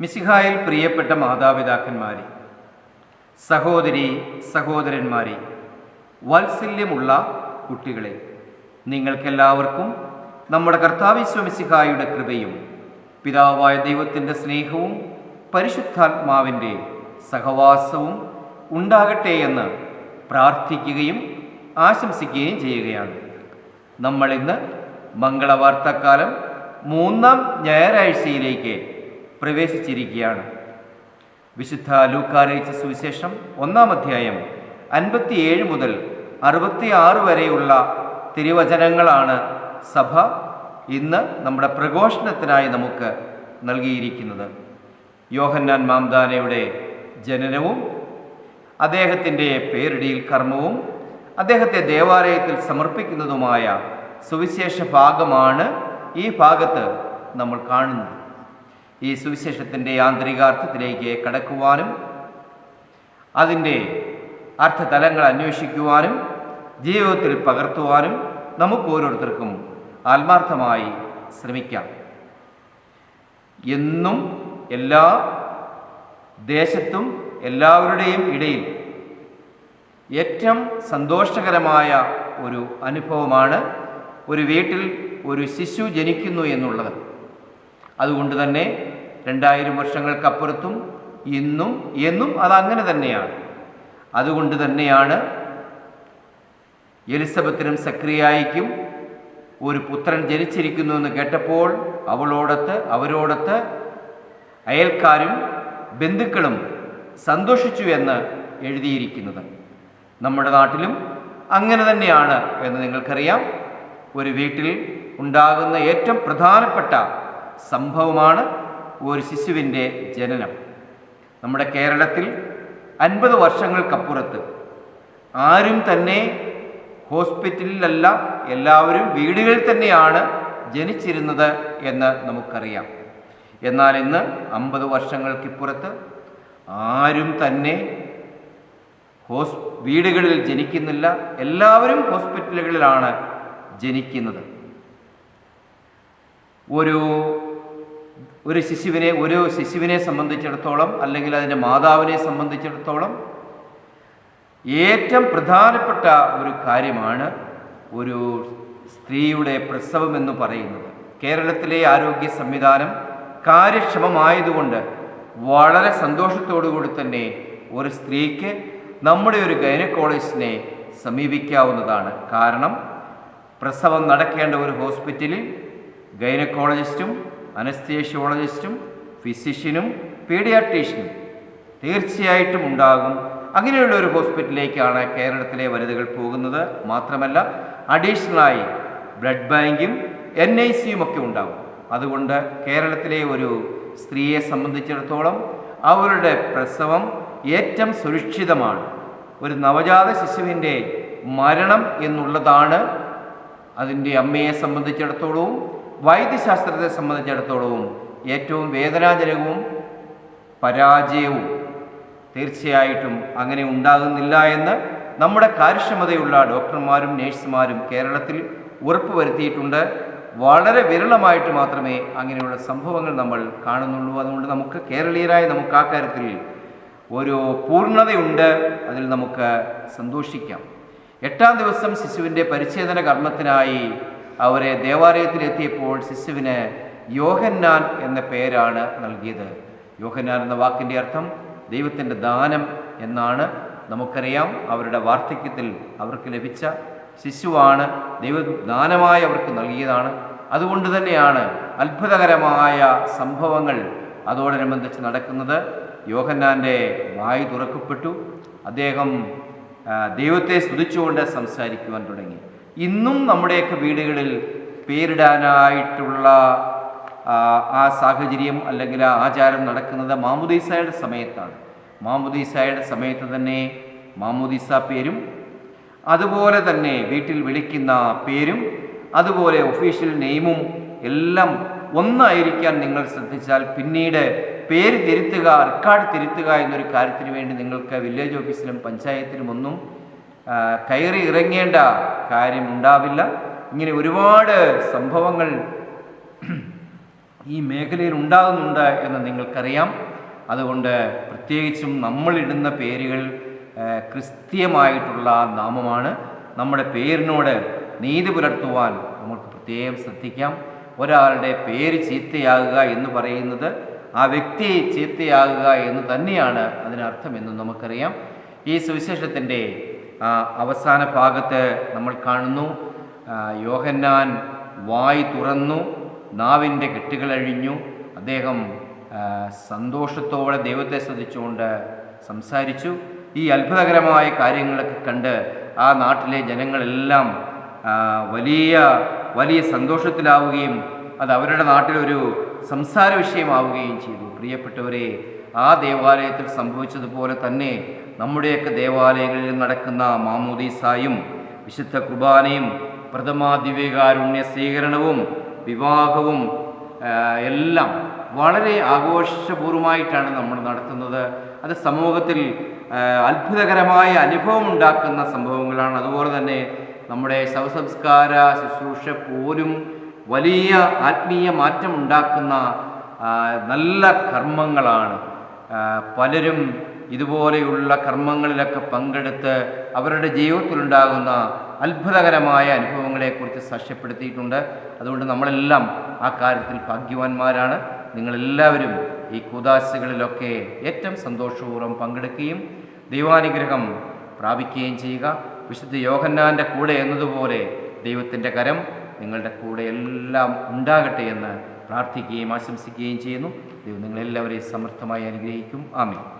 മിസിഹായിൽ പ്രിയപ്പെട്ട മാതാപിതാക്കന്മാരെ സഹോദരി സഹോദരന്മാരെ വാത്സല്യമുള്ള കുട്ടികളെ നിങ്ങൾക്കെല്ലാവർക്കും നമ്മുടെ കർത്താവിശ്വമിസിഹായുടെ കൃപയും പിതാവായ ദൈവത്തിന്റെ സ്നേഹവും പരിശുദ്ധാത്മാവിന്റെ സഹവാസവും ഉണ്ടാകട്ടെ എന്ന് പ്രാർത്ഥിക്കുകയും ആശംസിക്കുകയും ചെയ്യുകയാണ്. നമ്മളിന്ന് മംഗളവാർത്താക്കാലം മൂന്നാം ഞായറാഴ്ചയിലേക്ക് പ്രവേശിച്ചിരിക്കുകയാണ്. വിശുദ്ധ ലൂക്കാരയിച്ച സുവിശേഷം ഒന്നാം അധ്യായം അൻപത്തിയേഴ് മുതൽ അറുപത്തിയാറ് വരെയുള്ള തിരുവചനങ്ങളാണ് സഭ ഇന്ന് നമ്മുടെ പ്രഘോഷണത്തിനായി നമുക്ക് നൽകിയിരിക്കുന്നത്. യോഹന്നാൻ മാംദാനയുടെ ജനനവും അദ്ദേഹത്തിന്റെ പേരിടിയിൽ കർമ്മവും അദ്ദേഹത്തെ ദേവാലയത്തിൽ സമർപ്പിക്കുന്നതുമായ സുവിശേഷ ഭാഗമാണ് ഈ ഭാഗത്ത് നമ്മൾ കാണുന്നത്. ഈ സുവിശേഷത്തിന്റെ ആന്തരികാർത്ഥത്തിലേക്ക് കടക്കുവാനും അതിന്റെ അർത്ഥതലങ്ങൾ അന്വേഷിക്കുവാനും ജീവിതത്തിൽ പകർത്തുവാനും നമുക്ക് ഓരോരുത്തർക്കും ആത്മാർത്ഥമായി ശ്രമിക്കാം. എന്നും എല്ലാ ദേശത്തും എല്ലാവരുടെയും ഇടയിൽ ഏറ്റവും സന്തോഷകരമായ ഒരു അനുഭവമാണ് ഒരു വീട്ടിൽ ഒരു ശിശു ജനിക്കുന്നു എന്നുള്ളത്. അതുകൊണ്ട് തന്നെ രണ്ടായിരം വർഷങ്ങൾക്കപ്പുറത്തും ഇന്നും എന്നും അതങ്ങനെ തന്നെയാണ്. അതുകൊണ്ട് തന്നെയാണ് എലിസബത്തിനും സക്രിയായിക്കും ഒരു പുത്രൻ ജനിച്ചിരിക്കുന്നു എന്ന് കേട്ടപ്പോൾ അവളോടത്ത് അവരോടത്ത് അയൽക്കാരും ബന്ധുക്കളും സന്തോഷിച്ചു എന്ന് എഴുതിയിരിക്കുന്നത്. നമ്മുടെ നാട്ടിലും അങ്ങനെ തന്നെയാണ് എന്ന് നിങ്ങൾക്കറിയാം. ഒരു വീട്ടിൽ ഉണ്ടാകുന്ന ഏറ്റവും പ്രധാനപ്പെട്ട സംഭവമാണ് ഒരു ശിശുവിന്റെ ജനനം. നമ്മുടെ കേരളത്തിൽ അൻപത് വർഷങ്ങൾക്കപ്പുറത്ത് ആരും തന്നെ ഹോസ്പിറ്റലിലല്ല എല്ലാവരും വീടുകളിൽ തന്നെയാണ് ജനിച്ചിരുന്നത് എന്ന് നമുക്കറിയാം. എന്നാൽ ഇന്ന് അമ്പത് വർഷങ്ങൾക്കിപ്പുറത്ത് ആരും തന്നെ ഹോസ് വീടുകളിൽ ജനിക്കുന്നില്ല എല്ലാവരും ഹോസ്പിറ്റലുകളിലാണ് ജനിക്കുന്നത്. ഒരു ഒരു ശിശുവിനെ ഒരു ശിശുവിനെ സംബന്ധിച്ചിടത്തോളം അല്ലെങ്കിൽ അതിന്റെ മാതാവിനെ സംബന്ധിച്ചിടത്തോളം ഏറ്റവും പ്രധാനപ്പെട്ട ഒരു കാര്യമാണ് ഒരു സ്ത്രീയുടെ പ്രസവം എന്ന് പറയുന്നത്. കേരളത്തിലെ ആരോഗ്യ സംവിധാനം കാര്യക്ഷമമായതുകൊണ്ട് വളരെ സന്തോഷത്തോടുകൂടി തന്നെ ഒരു സ്ത്രീക്ക് നമ്മുടെ ഒരു ഗൈനക്കോളജിസ്റ്റിനെ സമീപിക്കാവുന്നതാണ്. കാരണം പ്രസവം നടക്കേണ്ട ഒരു ഹോസ്പിറ്റലിൽ ഗൈനക്കോളജിസ്റ്റും അനസ്തേഷ്യോളജിസ്റ്റും ഫിസിഷ്യനും പീഡിയാട്രീഷ്യനും തീർച്ചയായിട്ടും ഉണ്ടാകും. അങ്ങനെയുള്ള ഒരു ഹോസ്പിറ്റലിലേക്കാണ് കേരളത്തിലെ വനിതകൾ പോകുന്നത്. മാത്രമല്ല അഡീഷണലായി ബ്ലഡ് ബാങ്കും എൻ ഐ സിയും ഒക്കെ ഉണ്ടാകും. അതുകൊണ്ട് കേരളത്തിലെ ഒരു സ്ത്രീയെ സംബന്ധിച്ചിടത്തോളം അവരുടെ പ്രസവം ഏറ്റവും സുരക്ഷിതമാണ്. ഒരു നവജാത ശിശുവിന്റെ മരണം എന്നുള്ളതാണ് അതിന്റെ അമ്മയെ സംബന്ധിച്ചിടത്തോളവും വൈദ്യശാസ്ത്രത്തെ സംബന്ധിച്ചിടത്തോളവും ഏറ്റവും വേദനാജനകവും പരാജയവും തീർച്ചയായിട്ടും അങ്ങനെ ഉണ്ടാകുന്നില്ല എന്ന് നമ്മുടെ കാര്യക്ഷമതയുള്ള ഡോക്ടർമാരും നേഴ്സുമാരും കേരളത്തിൽ ഉറപ്പുവരുത്തിയിട്ടുണ്ട്. വളരെ വിരളമായിട്ട് മാത്രമേ അങ്ങനെയുള്ള സംഭവങ്ങൾ നമ്മൾ കാണുന്നുള്ളൂ. അതുകൊണ്ട് നമുക്ക് കേരളീയരായ നമുക്ക് ആ കാര്യത്തിൽ ഒരു പൂർണതയുണ്ട്. അതിൽ നമുക്ക് സന്തോഷിക്കാം. എട്ടാം ദിവസം ശിശുവിന്റെ പരിച്ഛേദന കർമ്മത്തിനായി അവരെ ദേവാലയത്തിലെത്തിയപ്പോൾ ശിശുവിന് യോഹന്നാൻ എന്ന പേരാണ് നൽകിയത്. യോഹന്നാൻ എന്ന വാക്കിന്റെ അർത്ഥം ദൈവത്തിന്റെ ദാനം എന്നാണ് നമുക്കറിയാം. അവരുടെ വാർദ്ധക്യത്തിൽ അവർക്ക് ലഭിച്ച ശിശുവാണ് ദൈവദാനമായി അവർക്ക് നൽകിയതാണ്. അതുകൊണ്ട് തന്നെയാണ് അത്ഭുതകരമായ സംഭവങ്ങൾ അതോടനുബന്ധിച്ച് നടക്കുന്നത്. യോഹന്നാന്റെ വായു തുറക്കപ്പെട്ടു. അദ്ദേഹം ദൈവത്തെ സ്തുതിച്ചുകൊണ്ട് സംസാരിക്കുവാൻ തുടങ്ങി. ഇന്നും നമ്മുടെയൊക്കെ വീടുകളിൽ പേരിടാനായിട്ടുള്ള ആ, സാഹചര്യം അല്ലെങ്കിൽ ആ ആചാരം നടക്കുന്നത് മാമുദീസയുടെ സമയത്താണ്. മാമുദീസയുടെ സമയത്ത് തന്നെ മാമുദീസ പേരും അതുപോലെ തന്നെ വീട്ടിൽ വിളിക്കുന്ന പേരും അതുപോലെ ഒഫീഷ്യൽ നെയിമും എല്ലാം ഒന്നായിരിക്കാൻ നിങ്ങൾ ശ്രദ്ധിച്ചാൽ പിന്നീട് പേര് തിരുത്തുക റെക്കോർഡ് തിരുത്തുക എന്നൊരു കാര്യത്തിന് വേണ്ടി നിങ്ങൾക്ക് വില്ലേജ് ഓഫീസിലും പഞ്ചായത്തിലും ഒന്നും കയറി ഇറങ്ങേണ്ട കാര്യം ഉണ്ടാവില്ല. ഇങ്ങനെ ഒരുപാട് സംഭവങ്ങൾ ഈ മേഖലയിൽ ഉണ്ടാകുന്നുണ്ട് എന്ന് നിങ്ങൾക്കറിയാം. അതുകൊണ്ട് പ്രത്യേകിച്ചും നമ്മളിടുന്ന പേരുകൾ ക്രിസ്ത്യമായിട്ടുള്ള നാമമാണ്. നമ്മുടെ പേരിനോട് നീതി പുലർത്തുവാൻ നമുക്ക് പ്രത്യേകം ശ്രദ്ധിക്കാം. ഒരാളുടെ പേര് ചീത്തയാകുക എന്ന് പറയുന്നത് ആ വ്യക്തി ചീത്തയാകുക എന്ന് തന്നെയാണ് അതിനർത്ഥമെന്ന് നമുക്കറിയാം. ഈ സുവിശേഷത്തിന്റെ അവസാന ഭാഗത്ത് നമ്മൾ കാണുന്നു യോഹന്നാൻ വായി തുറന്നു നാവിന്റെ കെട്ടുകളഴിഞ്ഞു അദ്ദേഹം സന്തോഷത്തോടെ ദൈവത്തെ ശ്രദ്ധിച്ചുകൊണ്ട് സംസാരിച്ചു. ഈ അത്ഭുതകരമായ കാര്യങ്ങളൊക്കെ കണ്ട് ആ നാട്ടിലെ ജനങ്ങളെല്ലാം വലിയ വലിയ സന്തോഷത്തിലാവുകയും അത് അവരുടെ നാട്ടിലൊരു സംസാര വിഷയമാവുകയും ചെയ്തു. പ്രിയപ്പെട്ടവരെ ആ ദേവാലയത്തിൽ സംഭവിച്ചതുപോലെ തന്നെ നമ്മുടെയൊക്കെ ദേവാലയങ്ങളിൽ നടക്കുന്ന മാമോദീസായും വിശുദ്ധ കുർബാനയും പ്രഥമാദിവ്യകാരുണ്യ സ്വീകരണവും വിവാഹവും എല്ലാം വളരെ ആഘോഷപൂർവമായിട്ടാണ് നമ്മൾ നടത്തുന്നത്. അത് സമൂഹത്തിൽ അത്ഭുതകരമായ അനുഭവം ഉണ്ടാക്കുന്ന സംഭവങ്ങളാണ്. അതുപോലെ തന്നെ നമ്മുടെ ശവസംസ്കാര ശുശ്രൂഷ പോലും വലിയ ആത്മീയ മാറ്റം ഉണ്ടാക്കുന്ന നല്ല കർമ്മങ്ങളാണ്. പലരും ഇതുപോലെയുള്ള കർമ്മങ്ങളിലൊക്കെ പങ്കെടുത്ത് അവരുടെ ജീവിതത്തിലുണ്ടാകുന്ന അത്ഭുതകരമായ അനുഭവങ്ങളെക്കുറിച്ച് സാക്ഷ്യപ്പെടുത്തിയിട്ടുണ്ട്. അതുകൊണ്ട് നമ്മളെല്ലാം ആ കാര്യത്തിൽ ഭാഗ്യവാന്മാരാണ്. നിങ്ങളെല്ലാവരും ഈ കൂതാശകളിലൊക്കെ ഏറ്റവും സന്തോഷപൂർവം പങ്കെടുക്കുകയും ദൈവാനുഗ്രഹം പ്രാപിക്കുകയും ചെയ്യുക. വിശുദ്ധ യോഹന്നാന്റെ കൂടെ എന്നതുപോലെ ദൈവത്തിന്റെ കരം നിങ്ങളുടെ കൂടെ എല്ലാം ഉണ്ടാകട്ടെ എന്ന് പ്രാർത്ഥിക്കുകയും ആശംസിക്കുകയും ചെയ്യുന്നു. ദൈവം നിങ്ങളെല്ലാവരെയും സമർത്ഥമായി അനുഗ്രഹിക്കും. ആമീൻ.